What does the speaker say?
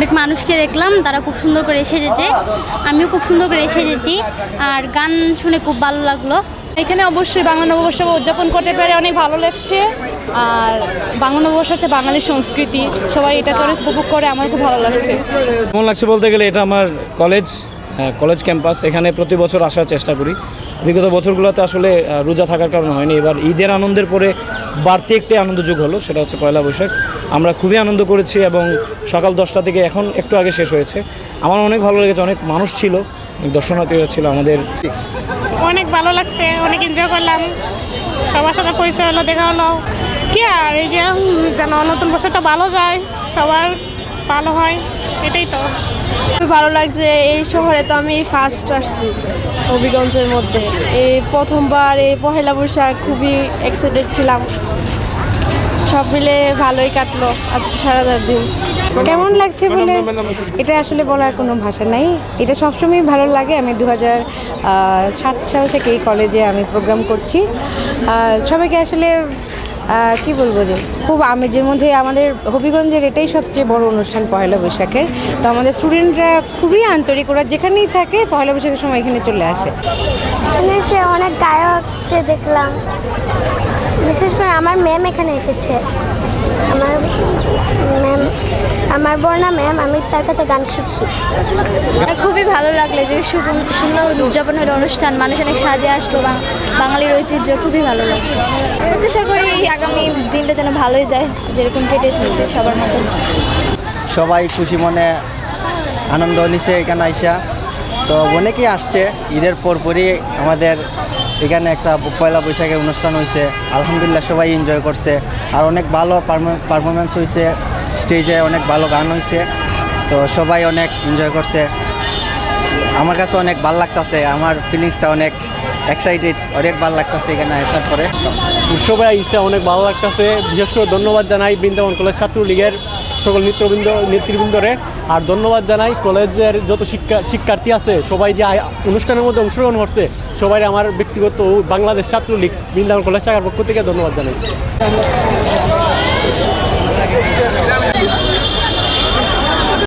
অনেক মানুষকে দেখলাম তারা খুব সুন্দর করে সেজেছে। আমিও খুব সুন্দর করে সেজেছি। আর গান শুনে খুব ভালো লাগল। এখানে অবশ্যই বাংলা নববর্ষ উদযাপন করতে পেরে অনেক ভালো লাগছে। আর বাংলা নববর্ষ হচ্ছে বাঙালির সংস্কৃতি। সবাই এটাতে অনেক উপভোগ করে আমার খুব ভালো লাগছে। কেমন লাগছে বলতে গেলে এটা আমার কলেজ হ্যাঁ, কলেজ ক্যাম্পাস। এখানে প্রতি বছর আসার চেষ্টা করি। বিগত বছরগুলোতে আসলে রোজা থাকার কারণে হয়নি। এবার ঈদের আনন্দের পরে বাড়তি একটি আনন্দযোগ হলো, সেটা হচ্ছে পয়লা বৈশাখ। আমরা খুবই আনন্দ করেছি এবং সকাল দশটা থেকে এখন একটু আগে শেষ হয়েছে। আমার অনেক ভালো লেগেছে, অনেক মানুষ ছিল দর্শনার্থীরা ছিল আমাদের। অনেক ভালো লাগছে, অনেক এনজয় করলাম। সবার সাথে পরিচয় হলো, দেখা হলো। কি আর, এই যে যেন নতুন বছরটা ভালো যায়, সবার ভালো হয় এটাই তো। খুবই ভালো লাগছে এই শহরে তো আমি ফার্স্ট আসছি হবিগঞ্জের মধ্যে। এই প্রথমবার এই পহেলা বৈশাখ খুবই এক্সাইটেড ছিলাম। সব মিলে ভালোই কাটলো আজকে সারাটা দিন। কেমন লাগছে বলে? এটা আসলে বলার কোনো ভাষা নাই। এটা সবসময় ভালো লাগে। আমি দু হাজার সাত সাল থেকে এই কলেজে আমি প্রোগ্রাম করছি। সবাইকে আসলে কি বলব যে, খুব আমেজের মধ্যে আমাদের হবিগঞ্জের এটাই সবচেয়ে বড় অনুষ্ঠান পয়লা বৈশাখের। তো আমাদের স্টুডেন্টরা খুবই আন্তরিক, ওরা যেখানেই থাকে পয়লা বৈশাখের সময় এখানে চলে আসে। এখানে সে অনেক গায়ককে দেখলাম। বিশেষ করে আমার ম্যাম এখানে এসেছে। আমার ম্যাম আমার বর্ণা ম্যাম আমি তার কাছে গান শিখি। খুবই ভালো লাগল যে সুন্দর উদযাপন হলো অনুষ্ঠান মানুষ অনেক সাজে আসলো বাং- বাঙালির ঐতিহ্য খুবই ভালো লাগছে। প্রত্যাশা করি আগামী দিনটা যেন ভালোই যায় যেরকম কেটেছে যে সবার মতো সবাই খুশি মনে আনন্দ নিছে এখানে আইসা। তো অনেকেই আসছে ঈদের পরপরই আমাদের এখানে একটা পয়লা বৈশাখের অনুষ্ঠান হয়েছে। আলহামদুলিল্লাহ সবাই এনজয় করছে। আর অনেক ভালো পারফরমেন্স হয়েছে। স্টেজে অনেক ভালো গান হয়েছে। তো সবাই অনেক এনজয় করছে। আমার কাছে অনেক ভালো লাগতাছে। আমার ফিলিংসটা অনেক এক্সাইটেড অনেক ভালো লাগতেছে এখানে আসার পরে। সবাই আইসে অনেক ভালো লাগতেছে। বিশেষ করে ধন্যবাদ জানাই বৃন্দাবন কলেজ ছাত্রলীগের সকল মিত্রবৃন্দ নেতৃবৃন্দরে। আর ধন্যবাদ জানাই কলেজের যত শিক্ষা শিক্ষার্থী আছে, সবাই যে অনুষ্ঠানের মধ্যে অংশগ্রহণ করছে, সবাই আমার ব্যক্তিগত বাংলাদেশ ছাত্রলীগ বৃন্দাবন কলেজ শাখার পক্ষ থেকে ধন্যবাদ জানাই।